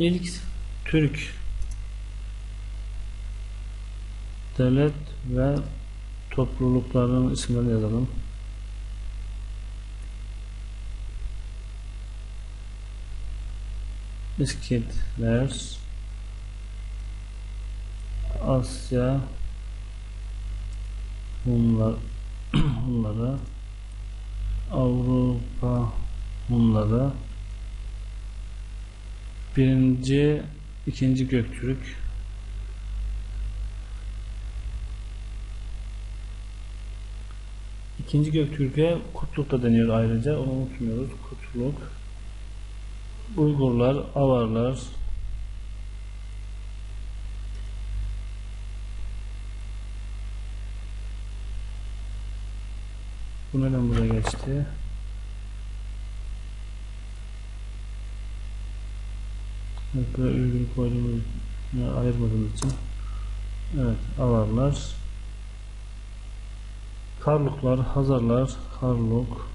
İlk Türk devlet ve toplulukların isimlerini yazalım. İskitler Asya Hunlar Hunları Avrupa Hunları birinci ikinci Göktürk. İkinci Göktürk'e Kutluk da deniyor ayrıca onu unutmuyoruz Kutluk. Uygurlar, Avarlar. Bu neden buraya geçti? Buraya uygun koyduğumuz ayırmadığımız için. Evet, Avarlar Karluklar, Hazarlar, Karluk.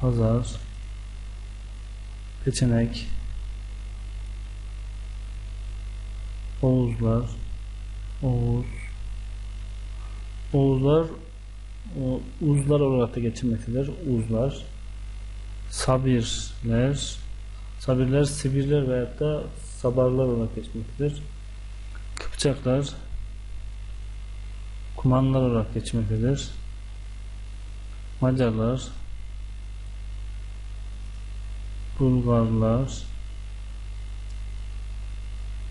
Hazar. Peçenek. Oğuzlar. Oğuz. Oğuzlar uzlar olarak da geçirmektedir. Uzlar. Sabirler Sabirler, Sibirler veyahut da Sabarlar olarak geçmektedir. Kıpçaklar Kumanlar olarak geçmektedir. Macarlar Bulgarlar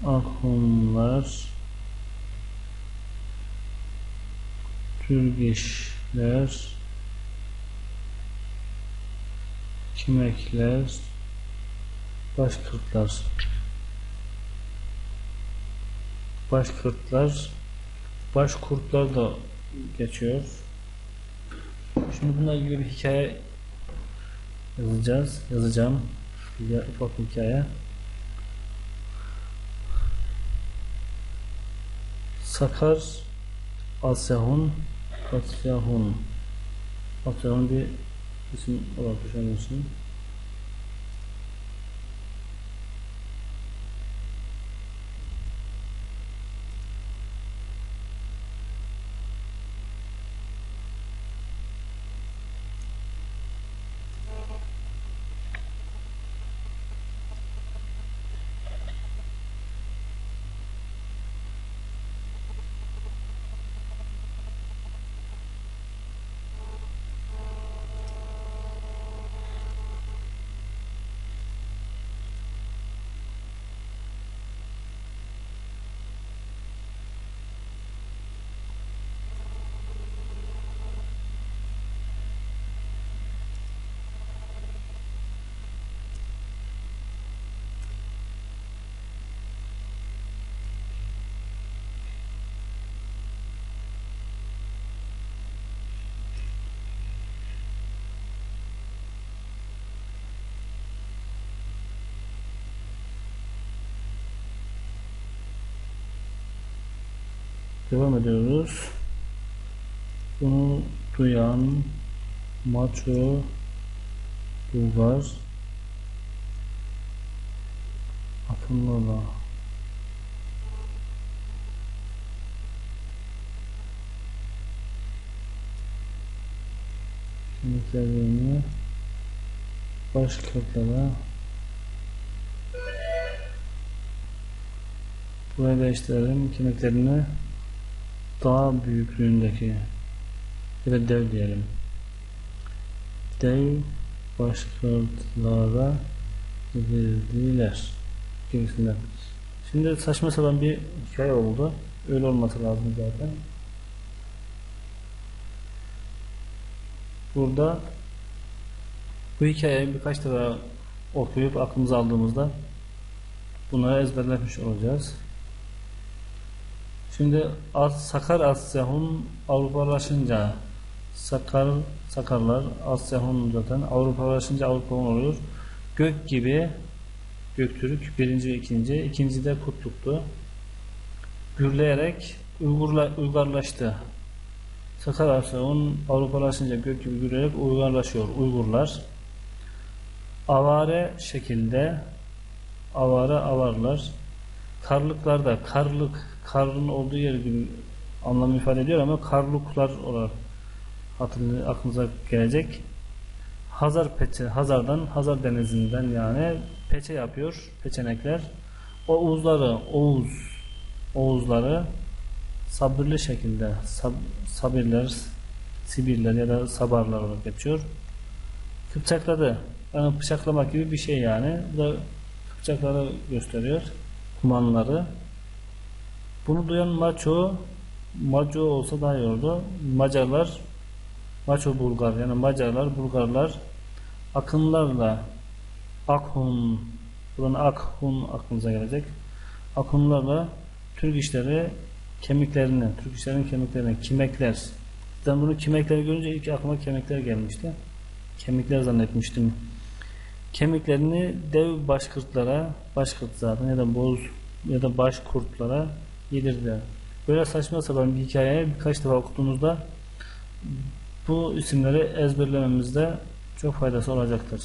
Ahumlar Türgeşler Kimekler Başkırtlar Başkırtlar Başkurtlar da geçiyor. Şimdi bununla ilgili bir hikaye yazacağız. Yazacağım. Bir ufak hikaye. Sakar Asyahun Asyahun Asyahun bir isim olarak düşünüyorsun. Devam ediyoruz. Bunu duyan maço Bulgar Akınlıla Kimliklerini başkırtlara Buraya değiştirelim kimliklerini daha büyüklüğündeki ya da dev diyelim. Dev başkırtlara verdiler gibisinden. Şimdi saçma sapan bir hikaye oldu. Öyle olması lazım zaten. Burada bu hikayeyi birkaç defa okuyup aklımıza aldığımızda bunları ezberlemiş olacağız. Şimdi Sakar Asyahun Avrupalaşınca Sakar Sakarlar Asyahun zaten Avrupalaşınca Avrupa oluyor. Gök gibi Göktürk birinci ve ikinci. ikinci de Kutluk'tu. Gürleyerek Uygurla, Uygarlaştı. Sakar Asyahun Avrupalaşınca gök gibi gürleyerek Uygarlaşıyor. Uygurlar. avare şekilde avare avarlar. Karlıklarda karlık, karın olduğu yer gibi anlam ifade ediyor ama karluklar olarak hatırlı, aklınıza gelecek. Hazar peçe, Hazar'dan, Hazar denizinden yani peçe yapıyor, peçenekler. Oğuzları, Oğuz, Oğuzları sabırlı şekilde sab, sabirler, Sibirler ya da Sabarlar olarak geçiyor. Kıpçakladı. Yani bıçaklamak gibi bir şey yani. Bu da Kıpçakları gösteriyor. Kumanları. Bunu duyan Maço Maço olsa daha iyi oldu. Macarlar Maço Bulgar yani Macarlar, Bulgarlar akınlarla Akhun buradan Akhun aklınıza gelecek. Akhunlarla Türk işleri kemiklerini, Türk işlerinin kemiklerini, kimekler. Ben bunu kimekleri görünce ilk aklıma kemikler gelmişti. Kemikler zannetmiştim. Kemiklerini dev başkırtlara, başkırt zaten ya da boz ya da başkurtlara yedirdiler. Böyle saçma sapan bir hikaye birkaç defa okuduğunuzda bu isimleri ezberlememizde çok faydası olacaktır.